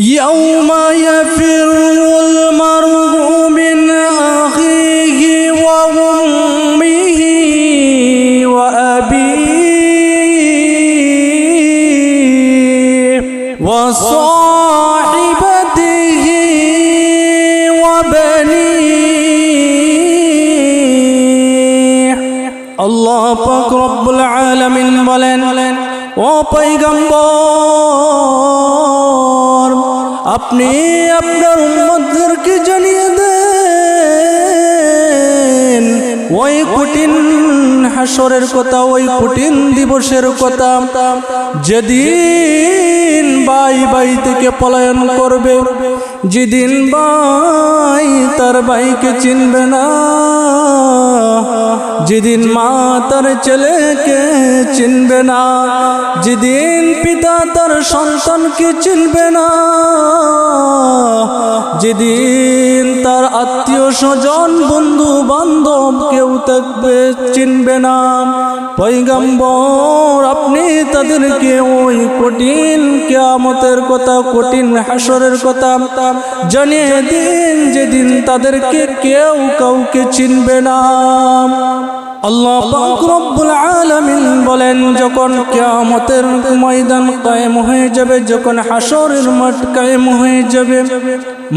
يوم يفر المرء من أخيه وأمه وأبيه وصاحبته وبنيه আল্লাহ পাক রব্বুল আলামিন বলেন ও পয়গম্বর আপনি আপনার উম্মতদেরকে জানিয়ে দেন, ওই কঠিন হাসরের কথা, ওই কঠিন দিবসের কথা, যেদিন বাই বাই থেকে পলায়ন করবে, যেদিন বাই তার বাইকে চিনবে না। যেদিন মা তার ছেলেকে চিনবে না, যেদিন পিতা তার সন্তানকে চিনবে না, যেদিন তার আত্মীয় স্বজন বন্ধু বান্ধব কেউ থাকবে, চিনবে না। পৈগম্বর আপনি তাদেরকে ওই কঠিন কেয়ামতের কথা, কঠিন হাসরের কথা জানিয়ে দিন, যেদিন তাদেরকে কেউ কাউকে চিনবে না। আল্লাহ পাক রব্বুল আলামিন বলেন, যখন কিয়ামতের ময়দান কায়েম হয়ে যাবে, যখন হাসরের মাঠ কায়েম হয়ে যাবে,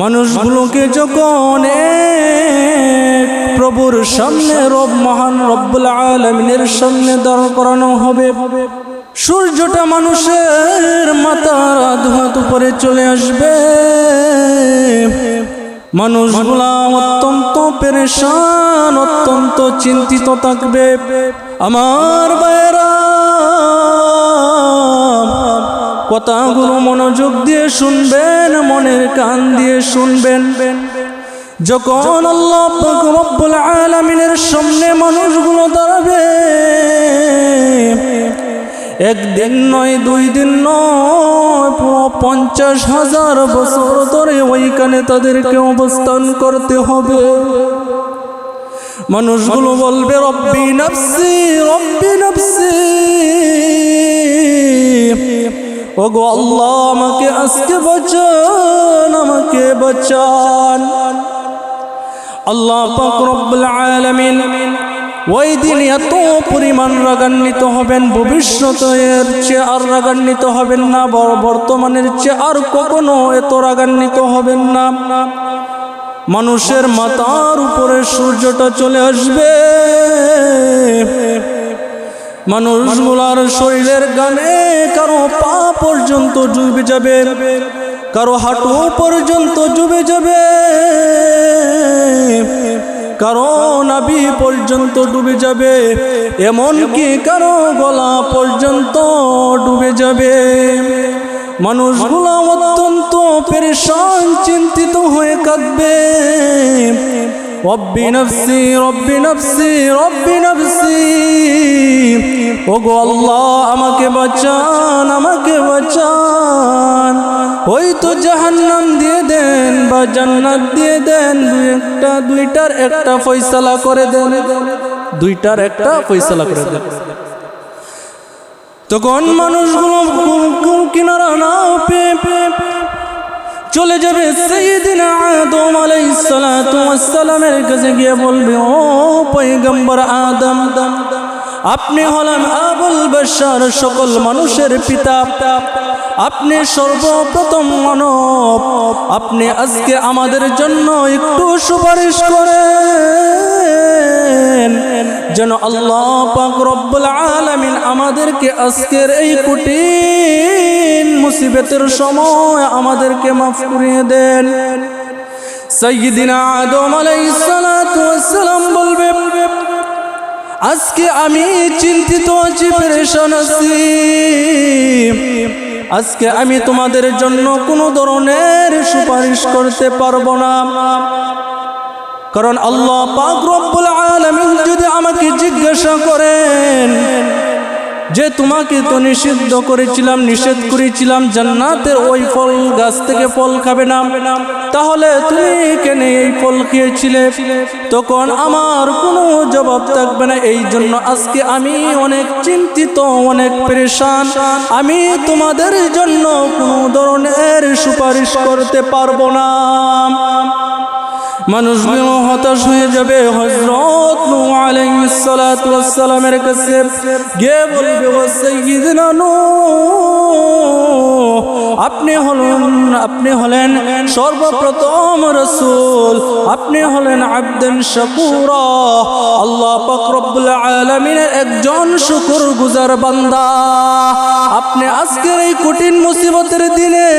মানুষগুলোকে যখন প্রভুর সামনে, রব মহান রব্বুল আলামিনের সামনে দাঁড় করানো হবে, সূর্যটা মানুষের মাথার আধহাত উপরে চলে আসবে। মানুষগুলা অত্যন্ত পেরেশান, অত্যন্ত চিন্তিত থাকবে। আমার বাইরা কথাগুলো মনোযোগ দিয়ে শুনবেন, মনের কান দিয়ে শুনবেন। যখন আল্লাহ রব্বুল আলামিনের সামনে মানুষগুলো দাঁড়াবে একদিন নয়, দুই দিন নয় পঞ্চাশ হাজার বছর ধরে ওইখানে তাদেরকে অবস্থান করতে হবে। মানুষগুলো বলবে, রব্বি নফসি রব্বি নফসি। ওগো আল্লাহ, আমাকে আজকে বাঁচান, আমাকে বাঁচান। আল্লাহ পাক রব্বুল আলামিন ওই দিন এত পরিমাণ রাগান্বিত হবেন ভবিষ্যতের চেয়ে আর রাগান্বিত হবেন না, বর- বর্তমানের চেয়ে আর কখনো এত রাগান্বিত হবেন না। মানুষের মাথার উপরে সূর্যটা চলে আসবে। মানুষগুলার শরীরের গানে কারও পা পর্যন্ত ডুবে যাবে, কারও হাঁটু পর্যন্ত ডুবে যাবে। কারও নাভি পর্যন্ত ডুবে যাবে। এমনকি কারও গলা পর্যন্ত ডুবে যাবে? মানুষগুলো অত্যন্ত পেরেশান, চিন্তিত হয়ে কাঁদবে। রব্বি নফসি রব্বি নফসি রব্বি নফসি। ওগো আল্লাহ, আমাকে বাঁচান, আমাকে বাঁচান। ওই তো জাহান্নাম দিয়ে দেন, বা জান্নাত দিয়ে দেন একটা, দুইটার একটা ফয়সালা করে দেন। দুইটার একটা ফয়সালা করে দেন। তখন মানুষগুলো কিনারা না চলে যাবে সেইদিন আদম আলাইসালামের কাছে গিয়ে বলবে, ও পৈগম্বর আদম আপনি হলেন আবুল বসার সকল মানুষের পিতা। আপনি সর্বপ্রথম মানব। আপনি আজকে আমাদের জন্য একটু সুপারিশ করেন। যেন আল্লাহ পাক রব্বুল আলামিন আমাদেরকে আজকের এই কঠিন মুসিবতের সময় আমাদেরকে মাফ করিয়ে দেন। সাইয়্যিদিনা আদম আলাইহিস সালাতু ওয়াস সালাম বলবে আজকে আমি চিন্তিত আছি, পরেশান আছি। আজকে আমি তোমাদের জন্য কোনো ধরনের সুপারিশ করতে পারব না। কারণ আল্লাহ পাক রব্বুল আলামিন যদি আমাকে জিজ্ঞাসা করেন যে তোমাকে তো নিষিদ্ধ করেছিলাম, নিষেধ করেছিলাম, জান্নাতের ওই ফল গাছ থেকে ফল খাবে না। তাহলে তুমি কেন এই ফল খেয়েছিলে? তখন আমার কোনো জবাব থাকবে না। এই জন্য আজকে আমি অনেক চিন্তিত, অনেক পরেশান। আমি তোমাদের জন্য কোনো ধরনের সুপারিশ করতে পারব না। মানুষগুলো হতাশ হয়ে যাবে। হজরত নূহ আলাইহিস সালাতু ওয়াস সালামের কাছে গিয়ে বলবে আপনি হলেন আপনি হলেন সর্বপ্রথম রসুল। আপনি হলেন আবদেন শাকুরা। আল্লাহ পাক রব্বুল আলামিনের একজন শুকর গুজার বান্দা। আপনি আজকের এই কঠিন মুসিবতের দিনে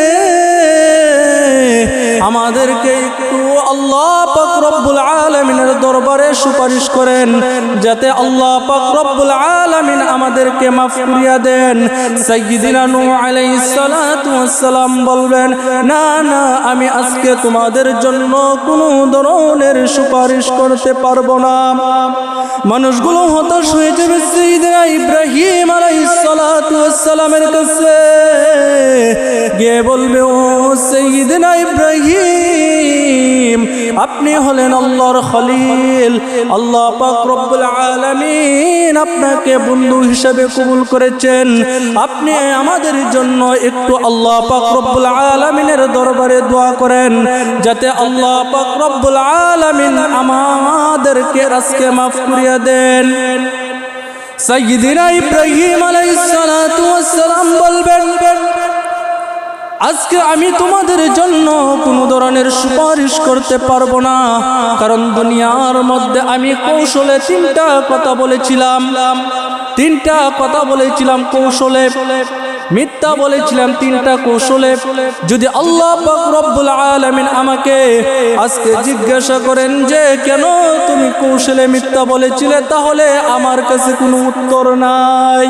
আমাদেরকে একটু আল্লাহ আলামিনের দরবারে সুপারিশ করেন, যাতে আল্লাহ পাক আলামিন আমাদেরকে মাফ করিয়া দেন। আলাইহিস সালাম বলবেন, না না, আমি আজকে তোমাদের জন্য কোনো ধরনের সুপারিশ করতে পারব না। মানুষগুলো হতাশ হয়ে যাবে ইব্রাহিম সালাতু ওয়াস সালামের কাছে গিয়ে বলবে, ও সাইয়্যিদিনা ইব্রাহিম, আপনি হলেন আল্লাহর খলিল। আল্লাহ পাক রব্বুল আপনাকে বন্ধু হিসেবে কবুল করেছেন। আপনি আমাদের জন্য একটু আল্লাহ পাক আলামিনের দরবারে দোয়া করেন, যাতে আল্লাহ পাক আলামিন আমাদেরকে আজকে মাফ করিয়া দেন। সাইয়্যিদিনা ইব্রাহিম আলাইহিস সালাতু ওয়াস সালাম বলবেন, আজকে আমি তোমাদের জন্য কোনো ধরনের সুপারিশ করতে পারব না। কারণ দুনিয়ার মধ্যে আমি কৌশলে তিনটা কথা বলেছিলাম। তিনটা কথা বলেছিলাম কৌশলে। মিথ্যা বলেছিলাম তিনটা কৌশলে। যদি আল্লাহ রব্বুল আলামিন আমাকে আজকে জিজ্ঞাসা করেন যে, কেন তুমি কৌশলে মিথ্যা বলেছিলে? তাহলে আমার কাছে কোনো উত্তর নাই।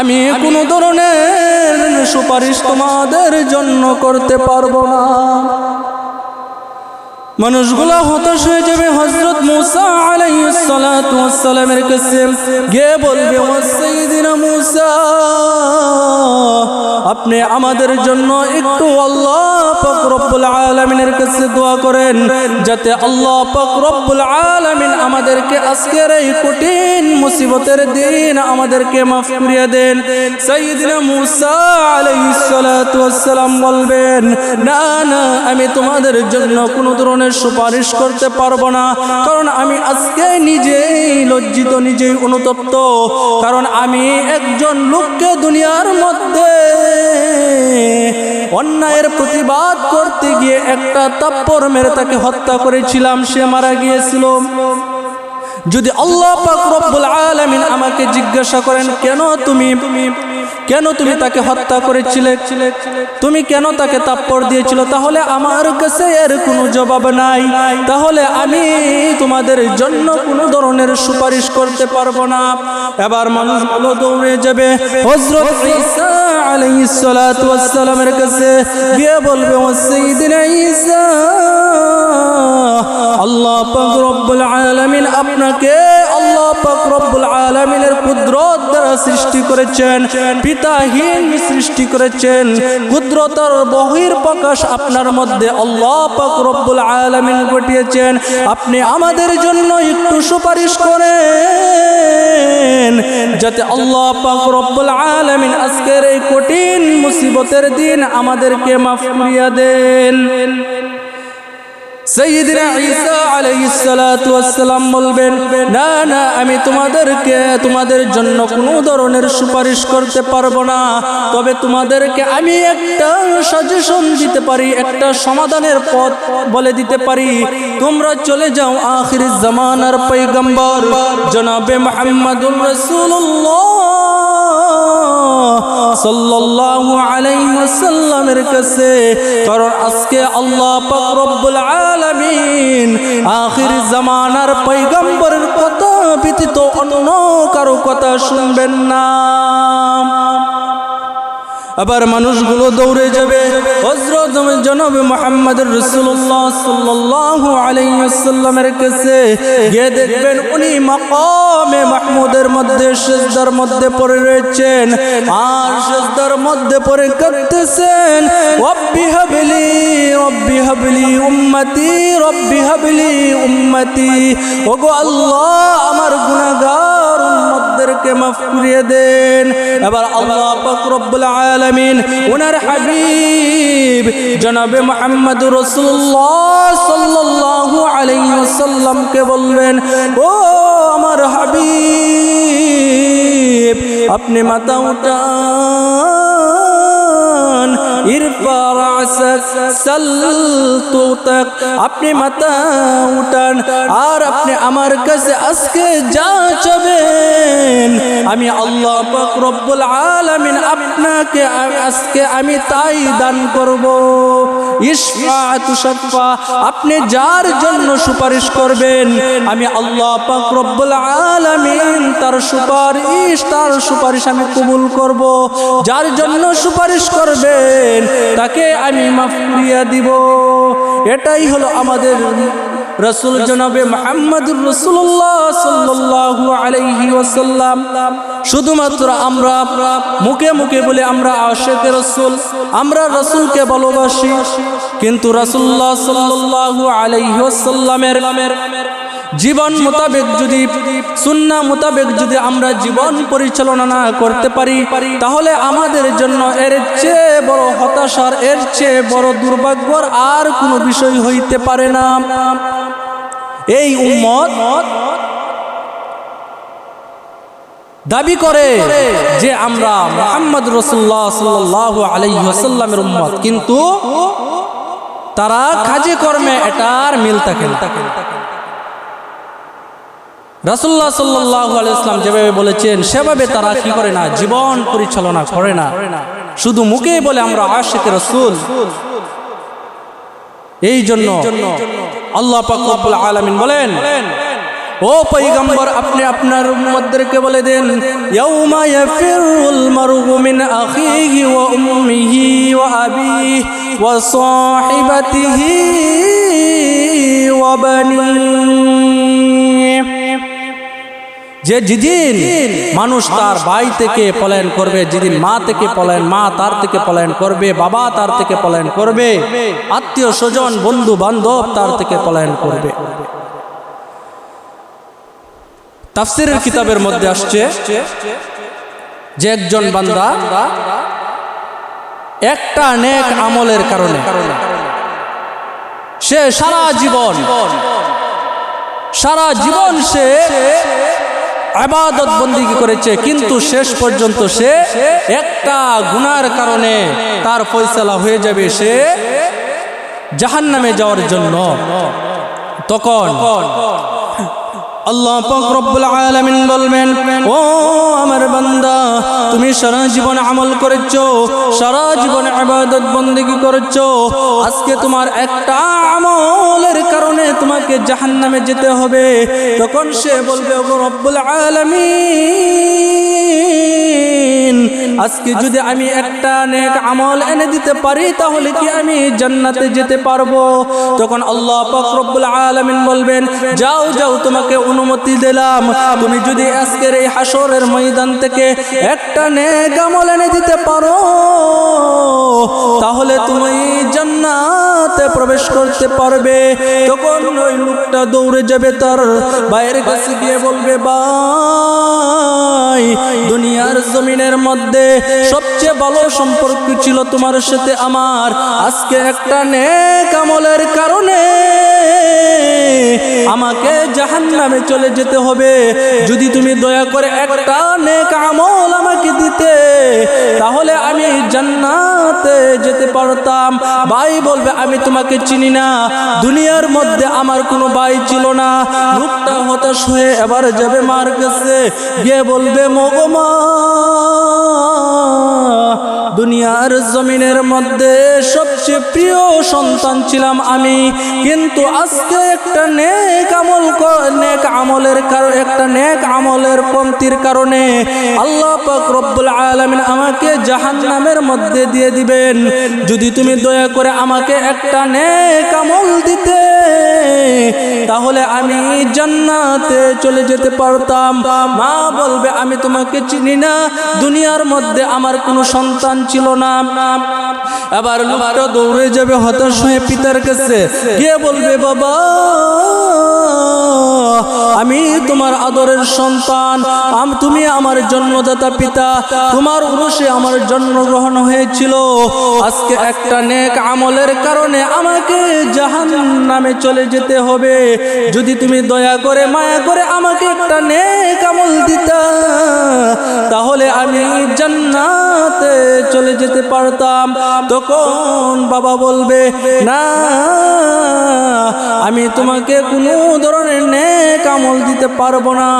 আমি কোনো ধরনের সুপারিশ তোমাদের জন্য করতে পারব না। মানুষগুলা হতাশ হয়ে যাবে হজরত মুসা আলাইহিস সালাতু ওয়াস সালামের কাছে। গিয়ে বলবে মুসা, আপনি আমাদের জন্য একটু আল্লাহ রব্বুল আলামিনের কাছে দোয়া করেন, যাতে আল্লাহ রব্বুল আলামিন আমাদেরকে আজকের এই কঠিন মুসিবতের দিন আমাদেরকে মাফ করিয়ে দেন। সাইয়্যিদিনা মুসা আলাইহিস সালাতু সালাম বলবেন, না না, আমি তোমাদের জন্য কোনো ধরনের সুপারিশ করতে পারব না। কারণ আমি আজকে নিজেই লজ্জিত, নিজেই অনুতপ্ত। কারণ আমি একজন লোককে দুনিয়ার মধ্যে অন্যায়ের প্রতিবাদ করতে গিয়ে একটা তাপ্পর মেরে তাকে হত্যা করেছিলাম, সে মারা গিয়েছিল। যদি আল্লাহ আলামিন আমাকে জিজ্ঞাসা করেন, কেন তুমি কেন তুমি তাকে হত্যা করেছিলে? তুমি কেন তাকে তাপ্পর দিয়েছিল? তাহলে আমার কাছে এর কোনো জবাব নাই। তাহলে আমি তোমাদের জন্য কোনো ধরনের সুপারিশ করতে পারব না। এবার মানুষগুলো দৌড়ে যাবে। সালামের কাছে গিয়ে বলবে আল্লাহ আলামিন আপনাকে পাক সৃষ্টি করেছেন আপনার মধ্যে ঘটিয়েছেন। আপনি আমাদের জন্য একটু সুপারিশ করেন, যাতে আল্লাহ পাক আজকের এই কঠিন মুসিবতের দিন আমাদেরকে মাফ করিয়া দেন। সৈয়দিনা ঈসা আলাইহিস সালাতু ওয়াস সালাম বলবেন, না না, আমি তোমাদেরকে, তোমাদের জন্য কোনো ধরনের সুপারিশ করতে পারব না। তবে তোমাদেরকে আমি একটা সাজেশন দিতে পারি, একটা সমাধানের পথ বলে দিতে পারি। তোমরা চলে যাও আখির জামানার পয়গম্বর। জনাবে মুহাম্মাদুর রাসূলুল্লাহ। সাল্লাল্লাহু আলাইহি ওয়াসাল্লামের কাছে, কারণ আজকে আল্লাহ পাক রব্বুল আলামিন আখির জামানার পয়গম্বরের কথা ব্যতীত অন্য কারও কথা শুনবেন না। আবার মানুষগুলো দৌড়ে যাবে। হজরত জনব মোহাম্মদ রসুল্লাহ সাল্লাহ আলাইসাল্লামের কাছে গিয়ে দেখবেন উনি মকামে মাহমুদের মধ্যে, সেজদার মধ্যে পড়ে রয়েছেন। আর সেজদার মধ্যে পড়ে কাঁদতেছেন, রব্বি হাবলি রব্বি হাবলি উম্মতি, রব্বি হাবলি উম্মতি। ওগো আল্লাহ, আমার গুনাহগার। উম্মতদেরকে মাফ করিয়ে দেন। এবার আল্লাহ রব্বুল আলামিন ওনার হাবিব জনাবে মুহাম্মদ রাসূলুল্লাহ সাল্লাল্লাহু আলাইহি ওয়াসাল্লামকে বলবেন, ও আমার হাবিব, আপনি মাথা উঠান। আপনি মাথা উঠান, আর আপনি আমার কাছে আজকে যা চাবেন। আমি আল্লাহ পাক রব্বুল আলামিন আপনাকে আজকে আমি তাই দান করব। আপনি যার জন্য সুপারিশ করবেন, আমি আল্লাহ তার সুপারিশ তার সুপারিশ আমি কবুল করব। যার জন্য সুপারিশ করবেন তাকে আমি মাফ করিয়া দিব। এটাই হলো আমাদের রসুল জনাবে মোহাম্মদুর রসুল্লাহ সাল্লাল্লাহু আলাইহি ওয়াসাল্লাম। শুধুমাত্র আমরা, মুখে মুখে বলে আমরা আশেকে রসুল, আমরা রসুলকে ভালোবাসি, কিন্তু রসুল্লাহ সাল্লাল্লাহু আলাইহি ওয়াসাল্লামের জীবন মোতাবেক যদি, সুন্না মোতাবেক যদি আমরা জীবন পরিচালনা না করতে পারি, তাহলে আমাদের জন্য এর চেয়ে বড় হতাশার, এর চেয়ে বড় দুর্ভাগ্যর আর কোনো বিষয় হইতে পারে না এই উম্মত দাবি করে যে আমরা মোহাম্মদ রসুল্লাহ সাল্লাহ আলাইসাল্লামের উম্মত, কিন্তু তারা কাজে কর্মে এটার মিল থাকে না। রাসুল্লাহ সাল্লাহ যেভাবে বলেছেন, সেভাবে তারা কি করে না? জীবন পরিচালনা করে না। শুধু মুখেই বলে আমরা আশেখ রসুল। এই জন্য আল্লাহ আলমিন বলেন, ও পৈগম্বর আপনি আপনার উম্মতদেরকে বলে দেন, ইয়াউমা যে যেদিন মানুষ তার ভাই থেকে পলায়ন করবে যেদিন মা থেকে পলায়ন মা তার থেকে পলায়ন করবে বাবা তার থেকে পলায়ন করবে আত্মীয় স্বজন বন্ধু বান্ধব তার থেকে পলায়ন করবে। তাফসিরের কিতাবের মধ্যে আসছে যে একজন বান্দা একটা নেক আমলের কারণে সে সারা জীবন সারা জীবন সে আবাদত বন্দী করেছে কিন্তু শেষ পর্যন্ত সে একটা গুনার কারণে তার ফয়সলা হয়ে যাবে সে জাহান নামে যাওয়ার জন্য। তখন আল্লাহ রব্বুল আলামিন বলবেন, ও আমার বান্দা, তুমি সারা জীবন আমল করেছ, সারা জীবন ইবাদত বন্দেগী করেছ। আজকে তোমার একটা আমলের কারণে তোমাকে জাহান্নামে যেতে হবে। তখন সে বলবে ও রব্বুল আলামিন! আজকে যদি আমি একটা নেক আমল এনে দিতে পারি, তাহলে কি আমি জান্নাতে যেতে পারব? তখন আল্লাহ পাক রব্বুল আলামিন বলবেন, যাও যাও, তোমাকে অনুমতি দিলাম। তুমি যদি আজকের এই হাসরের ময়দান থেকে একটা নেক আমল এনে দিতে পারো, তাহলে তুমি জান্নাতে প্রবেশ করতে পারবে। তখন ওই লোকটা দৌড়ে যাবে তার বাইরের কাছে গিয়ে বলবে, ভাই, দুনিয়ার জমিনের মধ্যে সবচেয়ে ভালো সম্পর্ক ছিল তোমার সাথে আমার। আজকে একটা নেক আমলের কারণে আমাকে জাহান নামে চলে যেতে হবে। যদি তুমি দয়া করে একটা নেক আমল আমাকে দিতে, তাহলে আমি জান্নাতে যেতে পারতাম। ভাই বলবে, আমি তোমাকে চিনি না। দুনিয়ার মধ্যে আমার কোনো ভাই ছিল না। লোকটা হতাশ হয়ে এবার যাবে মার কাছে। গিয়ে বলবে মগমা দুনিয়ার জমিনের মধ্যে সবচেয়ে প্রিয় সন্তান ছিলাম আমি। কিন্তু আজকে একটা নেক আমল নেক আমলের কারণ, একটা নেক আমলের কমতির কারণে আল্লাহ পাক রব্বুল আলামিন আমাকে জাহান্নামের মধ্যে দিয়ে দিবেন। যদি তুমি দয়া করে আমাকে একটা নেক আমল দিতে, তাহলে আমি জান্নাতে চলে যেতে পারতাম। মা বলবে, আমি তোমাকে চিনি না, দুনিয়ার মধ্যে আমার কোনো সন্তান ছিল না। আবার লোকটা দৌড়ে যাবে, হতাশ হয়ে পিতার কাছে। কে বলবে, বাবা, আমি তোমার আদরের সন্তান। আম তুমি আমার জন্মদাতা পিতা তোমার উরসে আমার জন্মগ্রহণ হয়েছিল। আজকে একটা নেক আমলের কারণে আমাকে জাহান নামে চলে যেতে হবে। যদি তুমি দয়া করে, মায়া করে আমাকে একটা নেক আমল দিতা, তাহলে আমি জান্নাতে চলে যেতে পারতাম। তখন বাবা বলবে, না, আমি তোমাকে কোনো ধরনের নেক আমল দিতে পারব না।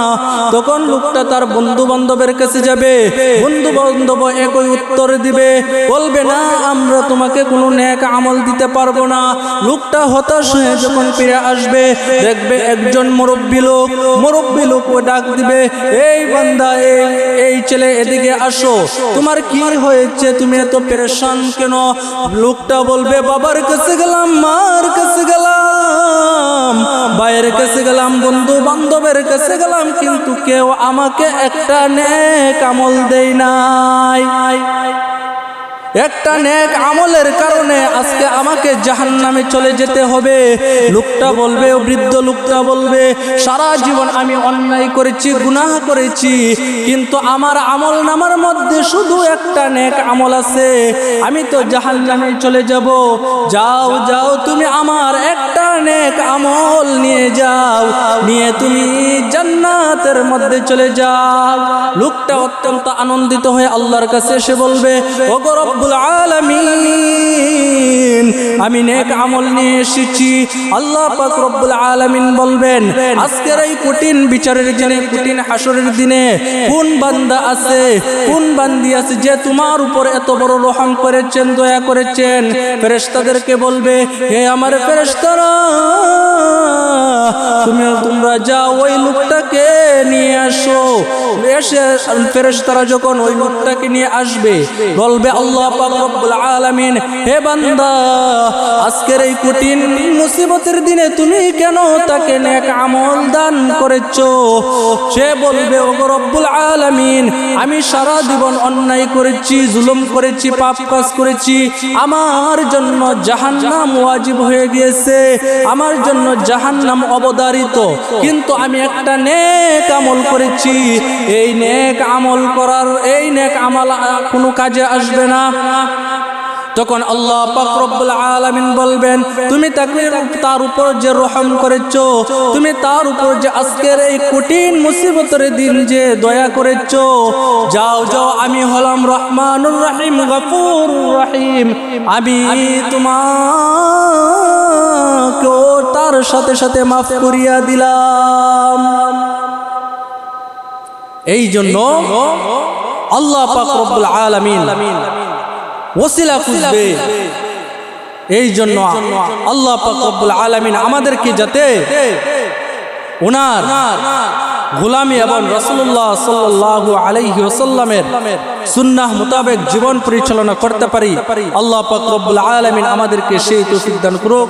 তখন লোকটা তার বন্ধু বান্ধবের কাছে যাবে। বন্ধু বান্ধব একই উত্তর দিবে। বলবে, না, আমরা তোমাকে কোনো নেক আমল দিতে পারব না। লোকটা হতাশ হয়ে যখন ফিরে আসবে, দেখবে একজন মুরব্বী লোক। মুরব্বী লোক ও ডাক দিবে, এই বান্দা, এই এই ছেলে, এদিকে আসো। তোমার কি হয়েছে? তুমি এত পেরেশান কেন? লোকটা বলবে, বাবার কাছে গেলাম, মার কাছে গেলাম, ভাইয়ের কাছে গেলাম বন্ধু বান্ধবের কাছে গেলাম, কিন্তু কেউ আমাকে একটা নেক আমল দেয় নাই। একটা নেক আমলের কারণে আজকে আমাকে জাহান্নামে চলে যেতে হবে। লোকটা বলবে বৃদ্ধ লোকটা বলবে, সারা জীবন আমি অন্যায় করেছি, গুনাহ করেছি, কিন্তু আমার আমল নামার মধ্যে শুধু একটা নেক আমল আছে। আমি তো জাহান্নামে চলে যাব। যাও যাও, তুমি আমার একটা আমল নিয়ে যাও। নিয়ে তুমি জান্নাতের মধ্যে চলে যাও। লোকটা অত্যন্ত আনন্দিত হয়ে আল্লাহর কাছে এসে বলবে ও গো রব্বুল আলামিন, আমি নেক আমল নিয়ে এসেছি। আল্লাহ পাক রব্বুল আলামিন বলবেন, আজকের এই কঠিন বিচারের দিনে, কঠিন হাসরের দিনে কোন বান্দা আছে, কোন বান্দি আছে যে তোমার উপর এত বড় রহম করেছেন, দয়া করেছেন? ফেরেশতাদেরকে বলবে, হে আমার তোমরা যাও, ওই লোকটাকে নিয়ে আসো। এসে ফেরেশতারা যখন ওই লোকটাকে নিয়ে আসবে, বলবে, আল্লাহ আলামিন, হে বান্দা, আজকের এই কঠিন মুসিবতের দিনে তুমি কেন তাকে নেক আমল দান করেছ? সে বলবে ও রব্বুল আলামিন, আমি সারা জীবন অন্যায় করেছি, জুলুম করেছি, পাপ কাজ করেছি। আমার জন্য জাহান্নাম ওয়াজিব হয়ে গিয়েছে। আমার জন্য জাহান্নাম অবদারিত। কিন্তু আমি একটা নেক আমল করেছি। এই নেক আমল করার, এই নেক আমল কোনো কাজে আসবে না। তখন আল্লাহ পাক রব্বুল আলামিন বলবেন, তুমি তাকে তার উপর যে রহম করেছ, তুমি তার উপর যে আজকের এই কঠিন মুসিবতের দিন যে দয়া করেছ, যাও যাও, আমি হলাম রহমানুর রহিম গফুর রহিম। আমি তোমাকে তার সাথে সাথে মাফ করিয়া দিলাম। এই জন্য আল্লাহ এই জন্য আল্লাহ আলামিন আমাদেরকে যাতে ওনার গোলামি এবং রসুল্লাহ সাল্লাল্লাহু আলাইহি ওয়াসাল্লামের সুন্নাহ মোতাবেক জীবন পরিচালনা করতে পারি। আল্লাহ পাক রব্বুল আলামিন আমাদেরকে সেই তৌফিক দান করুক।